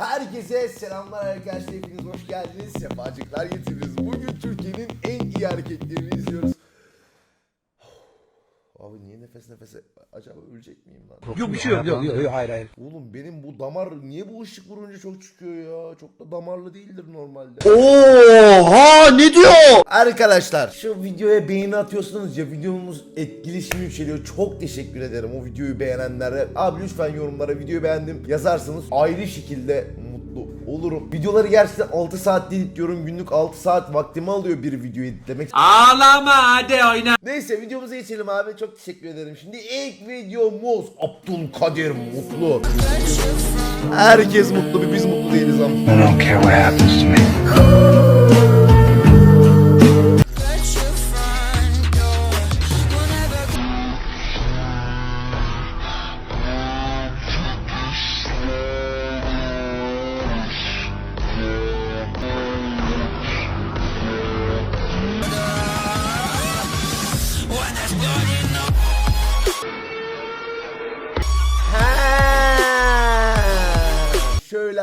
Herkese selamlar arkadaşlar. Hepiniz hoş geldiniz. Sefacıklar getirdiniz. Bugün Türkiye'nin en iyi hareketlerini izliyoruz. Abi niye nefes nefese acaba ölecek miyim lan? Yok bir şey yok. Yok yok yok hayır hayır. Oğlum benim bu damar niye bu ışık vurunca çok çıkıyor ya? Çok da damarlı değildir normalde. Oha ne diyor? Arkadaşlar şu videoya beğeni atıyorsunuz ya videomuz etkileşimi yükseliyor. Çok teşekkür ederim o videoyu beğenenlere. Abi lütfen yorumlara videoyu beğendim yazarsınız. Ayrı şekilde olurum. Videoları gerçekten 6 saat editliyorum. Günlük 6 saat vaktimi alıyor bir video editlemek. Ağlama hadi oyna. Neyse videomuza geçelim abi. Çok teşekkür ederim. Şimdi ilk videomuz Abdülkadir Mutlu. Herkes mutlu bir biz mutlu değiliz ama. I don't care what happens to me.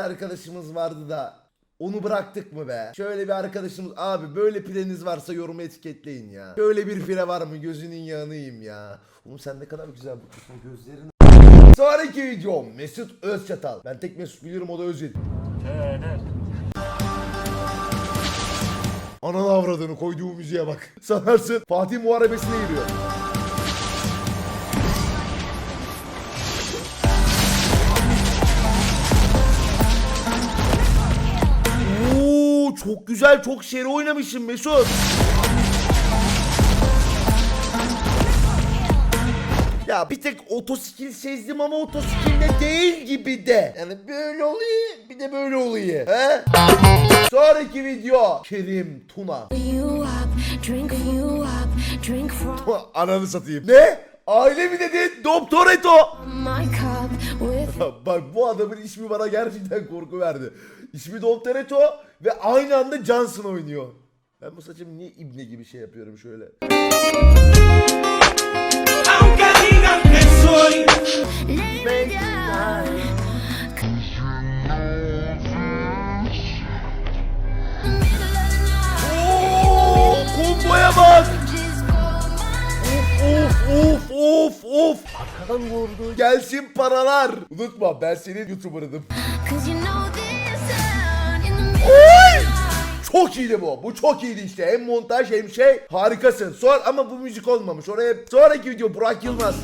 Arkadaşımız vardı da onu bıraktık mı be? Şöyle bir arkadaşımız abi böyle pireniz varsa yoruma etiketleyin ya. Şöyle bir pire var mı gözünün yiyeyim ya. Oğlum sen ne kadar güzel bakıyorsun gözlerin. Sonraki video Mesut Özçatal. Ben tek Mesut biliyorum o da Özil. Ananı avradını koyduğu müziğe bak. Sanarsın Fatih Muharebesi'ne giriyor. Çok güzel çok seri oynamışsın Mesut. Ya bir tek otoskill sezdim ama otoskille değil gibi de. Yani böyle oluyor bir de böyle oluyor. He? Sonraki video Kerim Tuna. Ananı satayım. Ne? Aile mi dedin? Doktor Eto. my cup with Bak bu adamın ismi bana gerçekten korku verdi. İsmi Doktor Eto ve aynı anda Johnson oynuyor. Ben bu saçımı niye ibne gibi şey yapıyorum şöyle. Aunque digan que soy Of of. Arkadan vurdu. Gelsin paralar. Unutma ben senin YouTuber'ınım. Oy! Çok iyiydi bu. Bu çok iyiydi işte. Hem montaj hem şey harikasın. Sonra ama bu müzik olmamış. Oraya sonraki video Burak Yılmaz.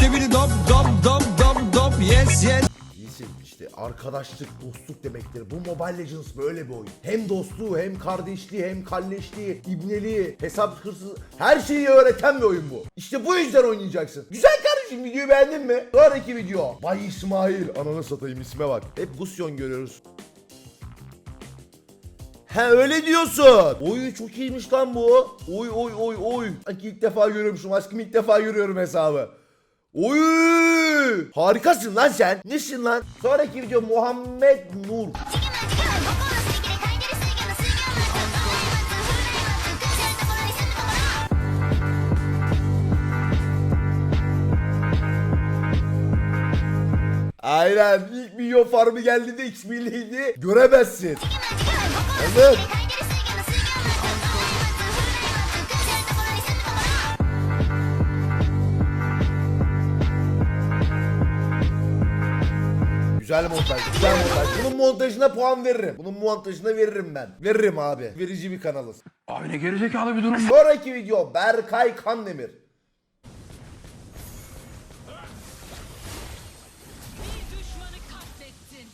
Dibidi dop dop dop dop dop yes yes. İyisin işte arkadaşlık, dostluk demektir. Bu Mobile Legends böyle bir oyun. Hem dostluğu, hem kardeşliği, hem kalleşliği, ibneliği, hesap hırsız her şeyi öğreten bir oyun bu. İşte bu yüzden oynayacaksın. Güzel kardeşim videoyu beğendin mi? Sonraki video. Bay İsmail. Ananı satayım isme bak. Hep Gusyon görüyoruz. He öyle diyorsun. Oy çok iyiymiş lan bu. Oy oy oy oy. Sanki ilk defa görüyorum şu aşkım ilk defa görüyorum hesabı. Oy! Harikasın lan sen. Nesin lan? Sonraki video Muhammed Nur. Aynen ilk milyon farmı geldiğinde X milliydi. Göremezsin. Evet. Güzel montaj, güzel montaj. Bunun montajına puan veririm. Bunun montajına veririm ben. Veririm abi. Verici bir kanalız. Abi ne gerizekalı bir durum. Sonraki video Berkay Kandemir. düşmanı katlettin.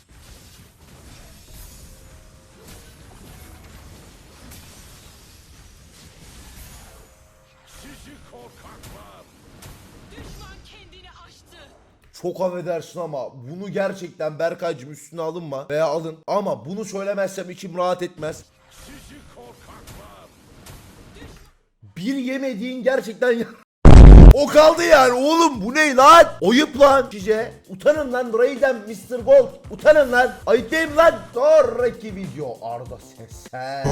Çok affedersin ama bunu gerçekten Berkaycığım üstüne alınma veya alın. Ama bunu söylemezsem içim rahat etmez. Bir yemediğin gerçekten O kaldı yani oğlum bu ne lan? Oyup lan. Cice utanın lan Raiden Mr. Gold. Utanın lan. Ayıplayın lan. Sonraki video Arda Sesen.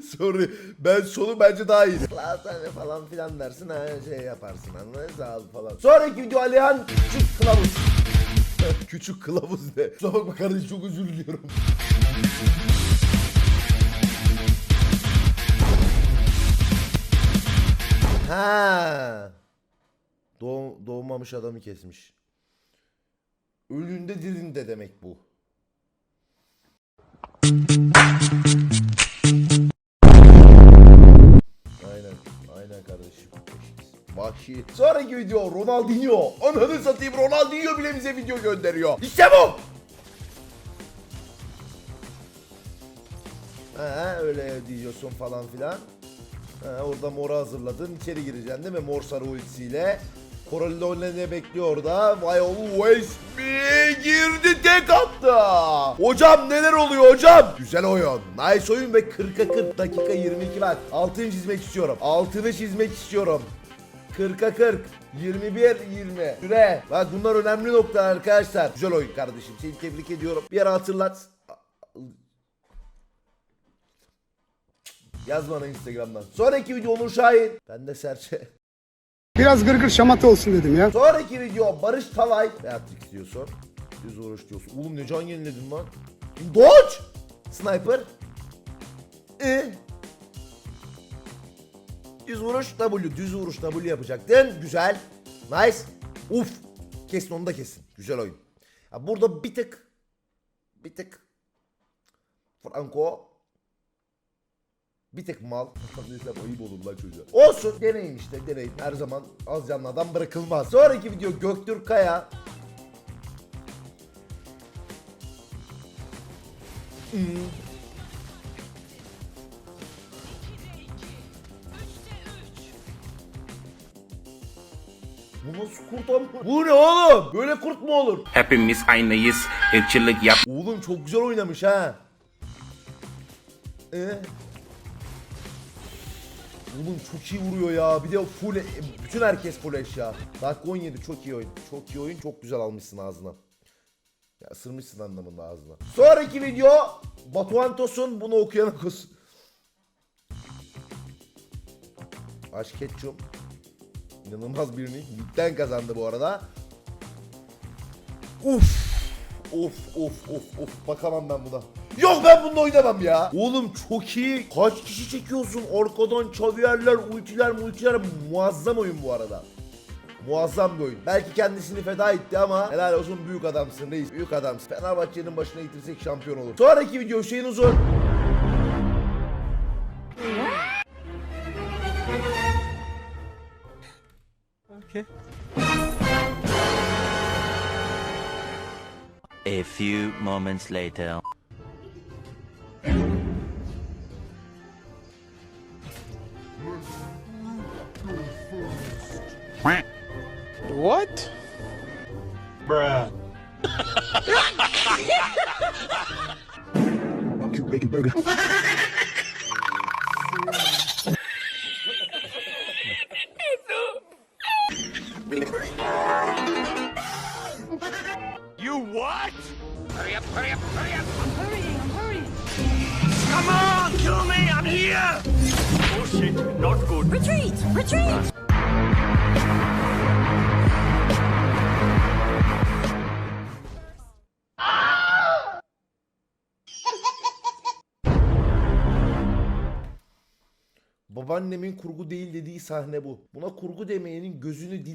Sorry. Ben sonu bence daha iyi. Lazane falan filan dersin ha şey yaparsın anladınız abi falan. Sonraki video Alihan küçük kılavuz. küçük kılavuz ne? Kusura bakma kardeşim çok özür diliyorum. Ha. Doğ doğmamış adamı kesmiş. Ölünde dirinde demek bu. Vahşi. Sonraki video Ronaldinho. Ananı satayım Ronaldinho bile bize video gönderiyor. İşte bu. Ha, öyle diyorsun falan filan. Ha, orada moru hazırladın. içeri gireceksin değil mi? Mor sarı ultisiyle. Corleone ne bekliyor orada? Vay always me girdi tek attı. Hocam neler oluyor hocam? Güzel oyun. Nice oyun ve 40'a 40 dakika 22 bak. Altını çizmek istiyorum. Altını çizmek istiyorum. 40'a 40. 21 20. Süre. Bak bunlar önemli noktalar arkadaşlar. Güzel oyun kardeşim. Seni tebrik ediyorum. Bir ara hatırlat. Yaz bana Instagram'dan. Sonraki video Onur Şahin. Ben de Serçe. Biraz gırgır şamata olsun dedim ya. Sonraki video Barış Talay. Beatrix diyorsun. Düz vuruş diyorsun. Oğlum ne can yeniledin lan. Dodge. Sniper. E. Düz vuruş W. Düz vuruş W yapacaktın. Güzel. Nice. Uf. Kesin onu da kesin. Güzel oyun. Ya burada bir tık bir tık Franco bir tek mal. Neyse ayıp olur lan çocuğa. Olsun. Deneyim işte deneyim. Her zaman az canlı adam bırakılmaz. Sonraki video Göktürk Kaya. Hmm. Bu nasıl kurt ama? Bu ne oğlum? Böyle kurt mu olur? Hepimiz aynıyız. Irkçılık yap. Oğlum çok güzel oynamış ha. Ee? Oğlum çok iyi vuruyor ya. Bir de full e, bütün herkes full eşya. Dakika 17 çok iyi oyun. Çok iyi oyun. Çok güzel almışsın ağzına. Ya ısırmışsın anlamında ağzına. Sonraki video Batuhan Tosun bunu okuyana kusun. Aşk Ketchum. İnanılmaz bir nick. Ligden kazandı bu arada. Uf. Of of of of bakamam ben buna. Yok ben bununla oynamam ya. Oğlum çok iyi. Kaç kişi çekiyorsun? Arkadan çaviyerler, ultiler, multiler. Muazzam oyun bu arada. Muazzam bir oyun. Belki kendisini feda etti ama helal olsun büyük adamsın reis. Büyük adamsın. Fenerbahçe'nin başına getirsek şampiyon olur. Sonraki video Hüseyin Uzun. Okay. A few moments later. What? Bruh. bacon burger. Retreat! Babaannemin kurgu değil dediği sahne bu. Buna kurgu demeyenin gözünü